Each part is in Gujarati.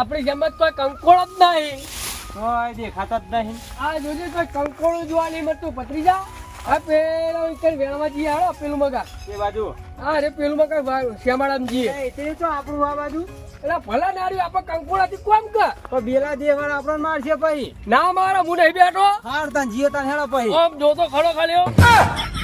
આપણી જમત કોઈ કંકોળો જ નહીં. કોઈ દેખાતા જ નહીં. આ જોજે કોઈ કંકોળો જોવા નહીં મળતું જા. આ પેલો ઈકર વેણમાં જઈએ હાલો પેલું મગા એ બાજુ. હા અરે પેલું મગા શ્યામાળામ જઈએ. એટલે તો આપણું આ બાજુ. એટલે ભલા નારી આપણે કંકોળાથી કોમ કર. તો બેલા દેવાળા આપણને મારશે પછી. ના મારા હું નહીં બેઠો. હાર તાન હેડો પછી. આમ જોતો ખરો ખાલી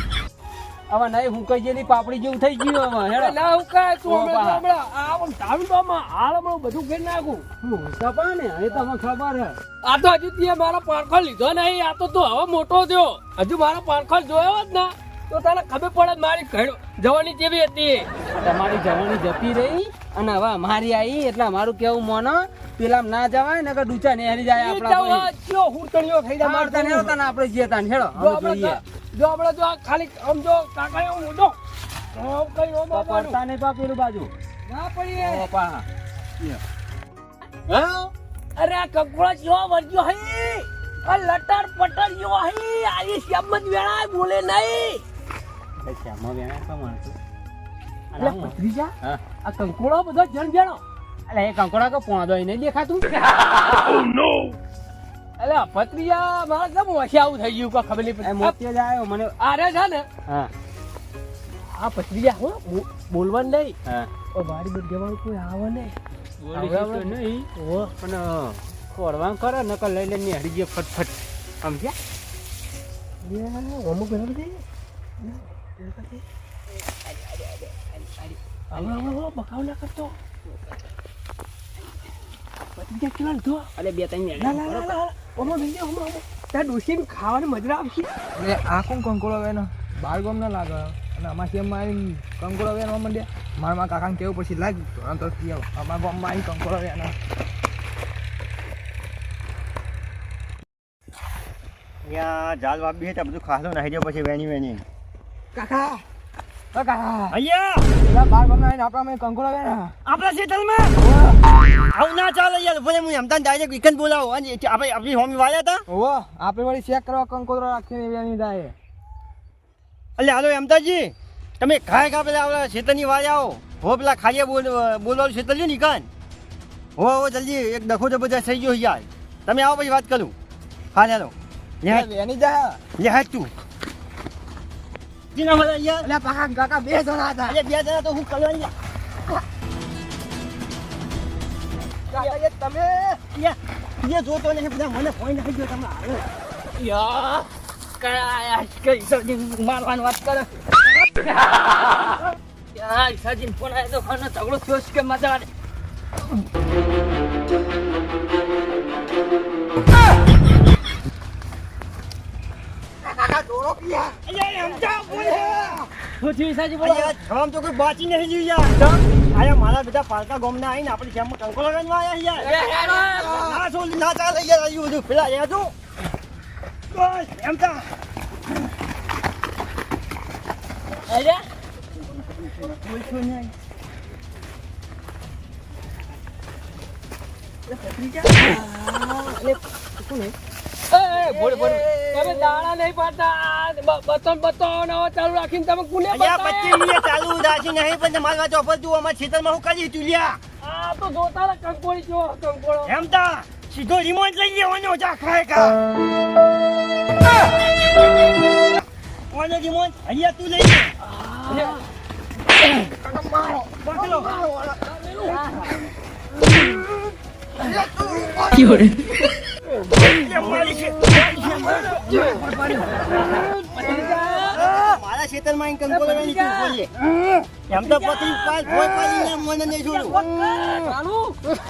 હવે નહીં હું કઈ જેલી પાપડી જેવું થઈ ગયું હવે હેડો. ના હું કાંઈ તું હમણાં. હમણાં આમ ધારું તો આમાં હાલ હમણાં બધું ફેર નાખું. હું સપા ને એ તમને ખબર હે. આ તો હજુ તે મારો પારખો લીધો નહીં આ તો તું હવે મોટો થયો. હજુ મારો પારખો જોયો જ ના. તો તને ખબર પડે મારી ઘડ જવાની કેવી હતી. તમારી જવાની જતી રહી અને હવે મારી આવી એટલે મારું કેવું મોનો પેલા ના જવાય ને ડૂચા નેહરી જાય ઈ આપણા હુડકણીઓ થઈ જાય આપણે જઈએ તાન હેડો જો જોઈએ. જો આપણે જો આ ખાલી આમ જો કાકા એવું મોટો હું કઈ તો આવવાનું. પડતા નહીં પા પેલું બાજુ. ના પડીએ. ઓ પા હા? અરે આ કંકોળા જેવો વર્ગ્યો હઈ આ લટર પટર જેવો હઈ આલી શ્યામ જ વેળાય બોલે નહીં. શ્યામ વેણા કમાણ છું. એટલે ભત્રીજા આ કંકોળો બધો જણ જણો અલે એ કંકોડા કો પોંદો નહીં દેખાતું? એટલે ભત્રીજા મારે કેમ વસે આવું થઈ ગયું ખબર નહીં મોતિયો જ આવ્યો મને આરે છે ને હા આ ભત્રીજા હો બોલવાનું નહીં હા ઓ વાડી બધ જવાનું કોઈ આવે નહીં બોલી નહીં ઓ પણ ખોરવાનું કરે નકર લઈ લઈને હરી ગયો ફટફટ સમજ્યા અમુક બરાબર છે હવે હવે બકાવ ના કરતો લીધો અલે બે ત્રણ ના ના ના ના લઈ જાઓ હમણાં ત્યાં ડોસીને ખાવાની મજા આવશે. એટલે આ કોણ કંકોળો વેનો? બાર ગમ ના લાગે. અને અમાર શેમમાં આવીને કંકોળો વેનવા માંડ્યા. મારા માં કાકાને કેવું પછી લાગ ધોરણ તો આવો. અમારા ગામમાં આવી કંકોળો વેનો. ત્યાં જાલ વાપી હતા બધું ખાસું નાખી દો પછી વેની વેની કાકા. કાકા. અહીંયા! બાર ગમ ના આપણા કંકોળો વેના. આપણા આવું ના ચાલે યાર ભલે હું એમતા ડાયરેક્ટ વિકન બોલાવો. અને આપણે આપણી હોમી વાળ્યા હતા? ઓ આપણે વળી ચેક કરવા કંકોળો રાખીને એની જાય એટલે હાલો એમતાજી તમે ખાય ખા પેલા આપણા ક્ષેત્રની વાળે આવો. હો પેલા ખાઈએ બોલ બોલવાનું ક્ષેત્ર છે નિકાન હો હો જલ્દી એક ડખો તો બધા થઈ ગયો યાર. તમે આવો પછી વાત કરું. હા ચાલો એની જા લે તું. જીના યાર. એટલે પાકા કાકા બે જણા હતા. અલ્યા બે જણા તો હું કરવાની કાકા તમે યાર, એ જોતો નહીં બધા મને ફોન નાખી ગયો તમે હાલો. યા કયા કઈ મારવાની વાત કરે? યા ઈસાજી ફોન આવ્યો તો ખાનો ઝઘડો થયો છે કે મજા આવે શું બોલો અરે જવાબ તો કોઈ બાચી નહીં રહ્યું યાર. આયા મારા બધા પાલકા ગોમના આપણે જેમ કંકોળો રનવા આયા યાર. ના શું ના ચાલે યાર આવ્યું બધું. પેલા યાર તું બસ એમ તા અરે એ બોલ બોલ તમે દાડા નહીં પાડતા. બતન બતન ચાલુ રાખીને તમે કુને? પચીસ મિનિટ ચાલુ રાખી નહીં પણ મારી વાત ઓફર તું અમારા ખેતરમાં હું કરી તું લ્યા. આ તો જોતા કંકોળી જો કંકોળો. એમ તા સીધો રિમોટ લઈ લેવાનો જા ખાય કા. ઓને રિમોટ અહીંયા તું લઈ લે. મારી. મારા કંકોડો વેણી તું બોલીએ. એમ તો પતિ પાલ ભોય પાડીને મને નહીં છોડું. ચાલુ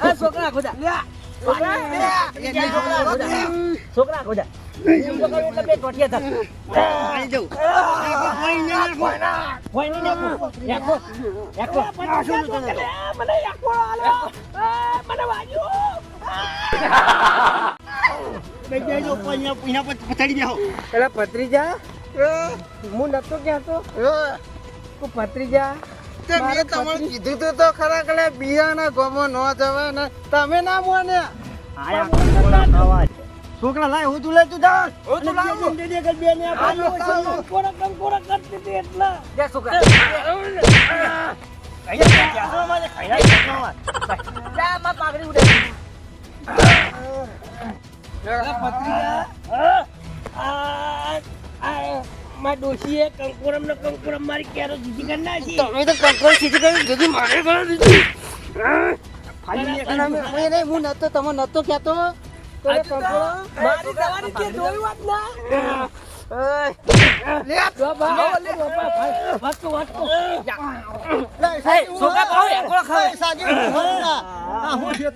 એ છોકરા ખોદા. છોકરા છોકરા એમ તો એટલે બે ટોટિયા થા. આવી જાઉં. ભોય ને નાખો. હોય નહીં નાખો નાખો નાખો આ શું મને નાખો આલો. મને વાગ્યું. બે બે જો પૈયા પૈયા પર પછાડી બેહો. એટલે ભત્રીજા હું નતો કહેતો પત્રીજા મેં તમને કીધું તું તો ખરા કલે બિયાના ગોમો ન જવાય ને તમે ના છે. છોકરા લાય હું તું લે તું જા હું તું લાવું. કર બે ને કરતી એટલે. જા છોકરા. અહીંયા ખાઈ. જા માં ઉડે મારા ડોશીએ કંકુરમ ને કંકુરમ મારી કેરો જીજી કરી નાખી. તમે તો કંકોર સીધી કરી દીધી. મારે કરી દીધી હું? નતો તમે નતો કહેતો. આ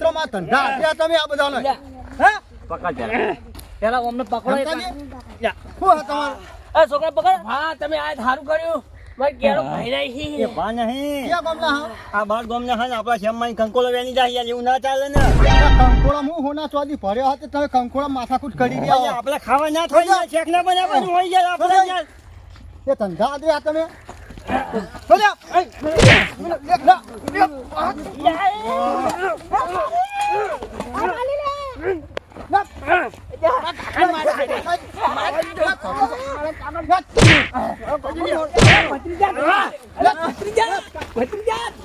બધા ધંધા બધાને હે પેલા અમને પકડો આ તમારું? એ છોકરા પકડ. હા તમે આ સારું કર્યું. કેરો ભાઈ નાખી એ બા નહીં. ક્યાં ગામના હા? આ બાર ગામના હા ને આપણા શ્યામમાં કંકોલો વેની જાય એવું ના ચાલે ને. કંકોળા હું હોના ચોદી ભર્યો હતો તમે કંકોળા માથાકૂટ કરી અહીંયા આપડે ખાવા ના થઈ જાય શેક ના બનાવવાનું હોય યાર આપણે એ ધંધા દે તમે. બોલ્યા એ, લે, લે, લે.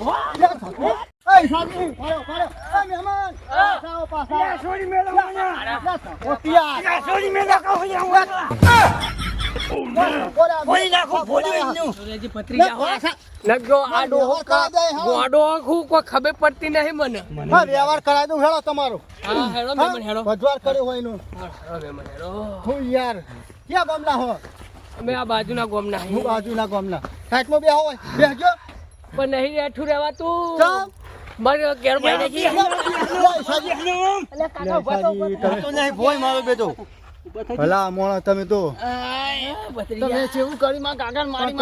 એ, સાજી, ફાડો, ફાડો. એ, મહેમાન. પાછા આવો, પાછા આવો. ઓટિયા. નાખો. સુરેજી ગોડો આખું કોઈ ખબર પડતી નહીં મને. હા, વ્યવહાર કરાવી દઉં હેડો તમારો. હા હેડો મેમન હેડો ભજવાર કર્યો હોય એનું. હેડો મેમન હેડો હું યાર ક્યાં ગામના હો? અમે આ બાજુના ગોમના હું. બાજુના ગામના. સાઈડમાં બે હોય. પણ નહીં બેઠું રહેવાતું. મારે ઘેર તો નહીં ભોય મારો બેટો. ભલા મોણા તમે તો તમે જેવું કરી માં કાકા મારી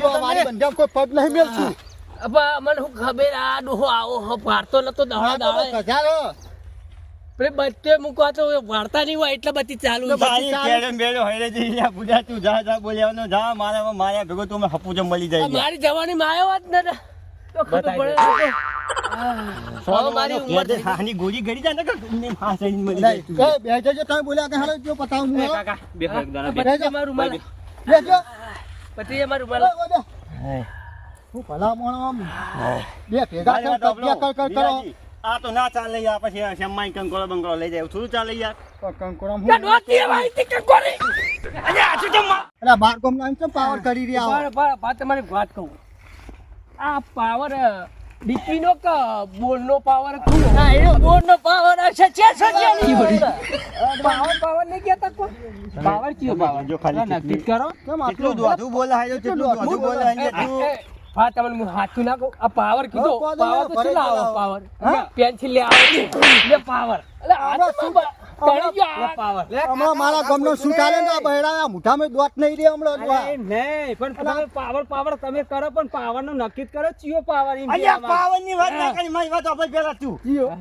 જો મારી બંજામ કોઈ પગ નહીં મેલતું અબા મને હું ખબર? આ ડોહો આવો હો પાડતો નતો દાડા દાડે કજારો પ્રે બચ્ચે મુકવા તો વાર્તા નહીં હોય એટલે બધી ચાલુ છે. તારી કેડમ બેડો હૈરે જી લ્યા પૂજા તું જા જા બોલ્યાનો જા મારા માર્યા ભેગો તું હપુ જમ મળી જાય મારી જવાની માયો વાત જ ને તો ખબર પડે ને તો. હવે મારી ઉંમર થઈ હાની ગોળી ગળી જાય ને કે ને ફાસ મળી જાય એ બેસજો જો તમે બોલ્યા કે હાલો જો પતાવું હું હો. ભત્રીજા મારું રૂમાલ. બેસજો ભત્રીજા મારું રૂમાલ. હું ભલા મોણા આમ. બે ભેગા મારી થઈને વાત સાંભળો. કબજા કર. કર કરો આ તો ના ચાલે યાર પછી શ્યામાઈ કંકોળો બંકોળો લઈ જાય થોડું ચાલે યાર. બાર કોમ એમ પાવર કરી રહ્યા. બા તમારી વાત કહું. આ પાવર ડીપીનો કે બોલનો પાવર હા એ બોલનો પાવર છે છે છે પાવર પાવર નહીં કેતા કો પાવર કયો પાવર જો ખાલી નક્કી કરો. કેમ આટલું દોધું બોલે હાજો કેટલું દોધું બોલે હાજો તું હા તમને હું હાથું નાખો. આ પાવર કીધો. પાવર તો શું લાવો. પાવર પેન્સિલ લે આવો. લે પાવર એટલે આ તો શું મારા ગામનો શું ચાલે ને આ બહેડા મોઢામાં દોત નહીં રહે હમણાં નહીં પણ તમે પાવર પાવર તમે કરો પણ પાવરનું નક્કી કરો ચિયો પાવર અલ્યા કહેવામાં. ની વાત ના કરી મારી વાત આપણે પેલા તું.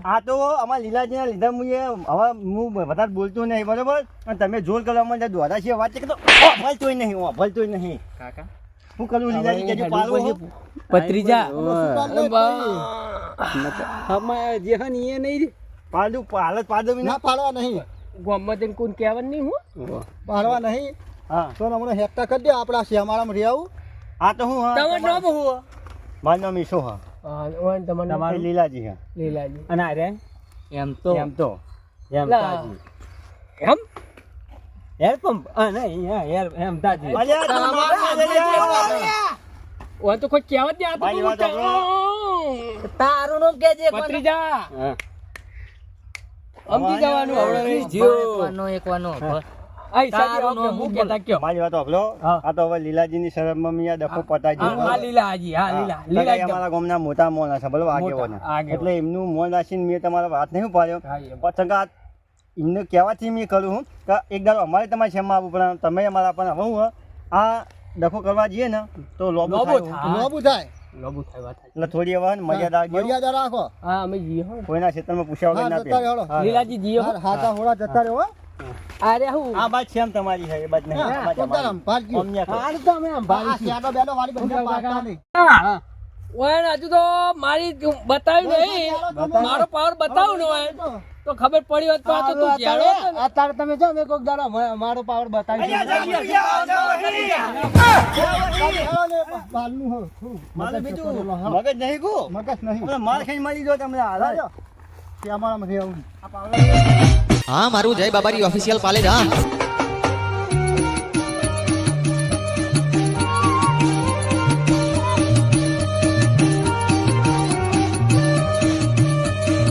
આ તો અમારા લીલાજી ના લીધા હું હવે હું વધારે બોલતો નહીં બરોબર? અને તમે જોર કરવા માંડ્યા દ્વારા છે વાત કે તો ભલતોય નહીં ભલતોય નહીં. કાકા? શું કરું લીલાજી કેજો પાલવો પત્રીજા. હમણાં જે હન એ નહીં પાડું હાલત પાડવી ના પાડવા નહીં. ગામમાં જઈને કોણ કહેવાનું નહીં હું. પાડવા નહીં. હા. તો હમણાં હેક્ટા કરી દે આપણા શ્યામાળામાં રહી આવું. આ તો હું હા તમારું નામ શું મારું નામ ઈશો હા. હા, ઓય તમારું લીલાજી હા. લીલાજી. અને આ રે? એમ તો. એમ તો. એમ તાજી. એમ? હેર પંપ? આ નહીં હા હેર એમ તાજી. અલ્યા તું કોઈ કહેવત નહીં, આ તો તારું નામ કેજે પત્રીજા હા. સમજી જવાનું હવે. જીવવાનો એકવાનો. મોટા મોણા છે. એટલે એમનું મોન રાખીને મેં તમારો વાત નહીં પાડ્યો ચંગા એમને કહેવાથી મેં કરું હું કે એક દાડો અમારે તમારે શેમાં આવવું પણ તમે અમારા પણ હવે હું. આ ડખો કરવા જઈએ ને તો થાય. લોબુ થાય. લોબુ થાય વાત એટલે થોડી હવે મર્યાદા મર્યાદા રાખો હા અમે જઈએ હો કોઈના ક્ષેત્રમાં પૂછ્યા વગર ના જતા પહેરો. રહ્યો. હા. લીલાજી જઈએ હો હાર, હોળા જતા રહ્યો અરે હું આ બાત છે તમારી છે એ બાત નહીં આ તો તાર અમારી. સંભાળજો. અમને કહો. હાલ તો અમે આ અંબાડી શેડો વાળી બંને પાડતા નહીં. હા. ઓય હજુ તો મારી બતાવી નહીં મારો પાવર બતાવું ને તો ખબર પડી હોત તો તું જાણો અત્યારે તમે જો મેં કોક દાડો મારો પાવર બતાવી આવો. મારે બીજું મગજ નહીં ગો મગજ નહીં. મને માર ખાઈ મળી જો તમને હાલ કે અમારામાં રહેવું હા મારું જય બાબારી ઓફિશિયલ પાલેજ હા.